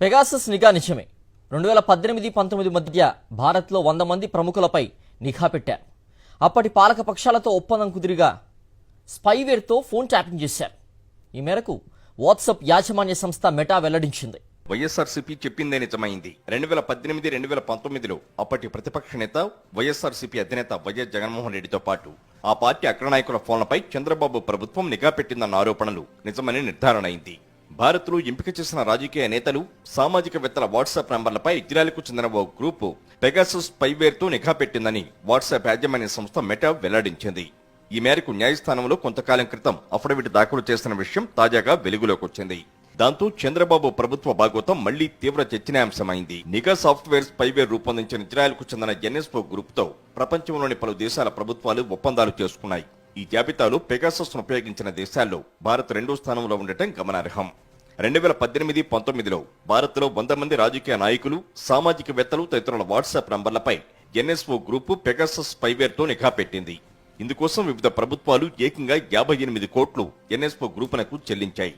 Pegasus నిఘా నిజమే. రెండు వేల పద్దెనిమిది పంతొమ్మిది మధ్య భారత్లో వంద మంది ప్రముఖులపై నిఘా పెట్టారు. అప్పటి పాలక పక్షాలతో ఒప్పందం కుదిరిగా స్పైవేర్తో ఫోన్ ట్యాపింగ్ చేశారు. ఈ మేరకు వాట్సాప్ యాజమాన్య సంస్థ మెటా వెల్లడించింది. వైఎస్ఆర్సీపీ చెప్పిందే నిజమైంది. రెండు వేల పద్దెనిమిది రెండు వేల పంతొమ్మిదిలో అప్పటి ప్రతిపక్ష నేత వైఎస్ఆర్సీపీ అధినేత వైఎస్ జగన్మోహన్ రెడ్డితో పాటు ఆ పార్టీ అగ్రనాయకుల ఫోన్లపై చంద్రబాబు ప్రభుత్వం నిఘా పెట్టిందన్న ఆరోపణలు నిజమని నిర్ధారణ అయింది. భారత్లో ఎంపిక చేసిన రాజకీయ నేతలు సామాజికవేత్తల వాట్సాప్ నంబర్లపై ఇజ్రాయెల్కు చెందిన ఓ గ్రూపు పెగాసస్ స్పైవేర్తో నిఘా పెట్టిందని వాట్సాప్ యాజమాన్య సంస్థ మెటా వెల్లడించింది. ఈ మేరకు న్యాయస్థానంలో కొంతకాలం క్రితం అఫిడవిట్ దాఖలు చేసిన విషయం తాజాగా వెలుగులోకి వచ్చింది. దాంతో చంద్రబాబు ప్రభుత్వ భాగోతం మళ్ళీ తీవ్ర చర్చనీయాంశమైంది. నిఘా సాఫ్ట్వేర్ స్పైవేర్ రూపొందించిన ఇజ్రాయెల్కు చెందిన ఎన్ఎస్ఓ గ్రూప్తో ప్రపంచంలోని పలు దేశాల ప్రభుత్వాలు ఒప్పందాలు చేసుకున్నాయి. ఈ జాబితాలో పెగాసస్ ఉపయోగించిన దేశాల్లో భారత్ రెండో స్థానంలో ఉండటం గమనార్హం. రెండు వేల పద్దెనిమిది పంతొమ్మిదిలో భారత్లో వంద మంది రాజకీయ నాయకులు సామాజికవేత్తలు తదితరుల వాట్సాప్ నంబర్లపై ఎన్ఎస్ఓ గ్రూపు పెగాసస్ స్పైవేర్తో నిఘా పెట్టింది. ఇందుకోసం వివిధ ప్రభుత్వాలు ఏకంగా యాభై ఎనిమిది కోట్లు ఎన్ఎస్ఓ గ్రూపునకు చెల్లించాయి.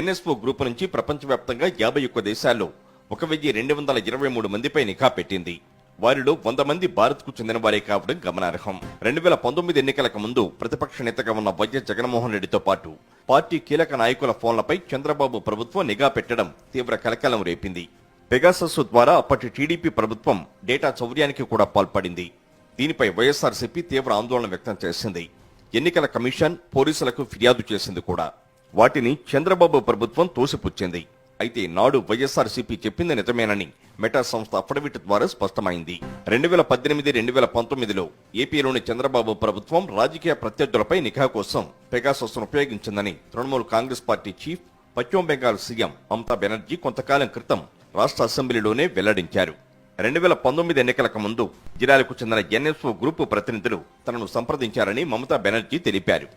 ఎన్ఎస్ఓ గ్రూపు నుంచి ప్రపంచవ్యాప్తంగా యాభై ఒక్క దేశాల్లో ఒక వెయ్యి రెండు వందల ఇరవై మూడు మందిపై నిఘా పెట్టింది. వారిలో వంద మంది భారత్కు చెందిన వారే కావడం గమనార్హం. రెండు వేల పంతొమ్మిది ఎన్నికలకు ముందు ప్రతిపక్ష నేతగా ఉన్న వైఎస్ జగన్మోహన్ రెడ్డితో పాటు పార్టీ కీలక నాయకుల ఫోన్లపై చంద్రబాబు ప్రభుత్వం నిఘా పెట్టడం తీవ్ర కలకలం రేపింది. పెగాసస్ ద్వారా అప్పటి టీడీపీ ప్రభుత్వం డేటా చౌర్యానికి కూడా పాల్పడింది. దీనిపై వైఎస్ఆర్సీపీ తీవ్ర ఆందోళన వ్యక్తం చేసింది. ఎన్నికల కమిషన్ పోలీసులకు ఫిర్యాదు చేసింది కూడా. వాటిని చంద్రబాబు ప్రభుత్వం తోసిపుచ్చింది. అయితే నాడు వైఎస్ఆర్సీపీ చెప్పింది నిజమేనని మెటా సంస్థ అఫిడవిట్ ద్వారా స్పష్టమైంది. రెండు వేల పద్దెనిమిది రెండు వేల పంతొమ్మిదిలో ఏపీలోని చంద్రబాబు ప్రభుత్వం రాజకీయ ప్రత్యర్థులపై నిఘా కోసం పెగాసస్ ఉపయోగించిందని తృణమూల్ కాంగ్రెస్ పార్టీ చీఫ్ పశ్చిమ బెంగాల్ సీఎం మమతా బెనర్జీ కొంతకాలం క్రితం రాష్ట్ర అసెంబ్లీలోనే వెల్లడించారు. రెండు వేల పంతొమ్మిది ఎన్నికలకు ముందు జిల్లాలకు చెందిన ఎన్ఎస్ఓ గ్రూపు ప్రతినిధులు తనను సంప్రదించారని మమతా బెనర్జీ తెలిపారు.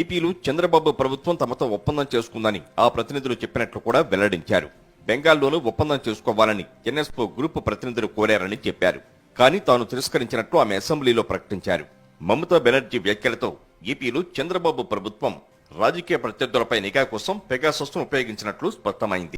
ఏపీలో చంద్రబాబు ప్రభుత్వం తమతో ఒప్పందం చేసుకుందని ఆ ప్రతినిధులు చెప్పినట్లు కూడా వెల్లడించారు. బెంగాల్లోనూ ఒప్పందం చేసుకోవాలని ఎన్ఎస్ఓ గ్రూప్ ప్రతినిధులు కోరారని చెప్పారు. కానీ తాను తిరస్కరించినట్లు ఆమె అసెంబ్లీలో ప్రకటించారు. మమతా బెనర్జీ వ్యాఖ్యలతో ఏపీలో చంద్రబాబు ప్రభుత్వం రాజకీయ ప్రత్యర్థులపై నిఘా కోసం పెగాసస్ను ఉపయోగించినట్లు స్పష్టమైంది.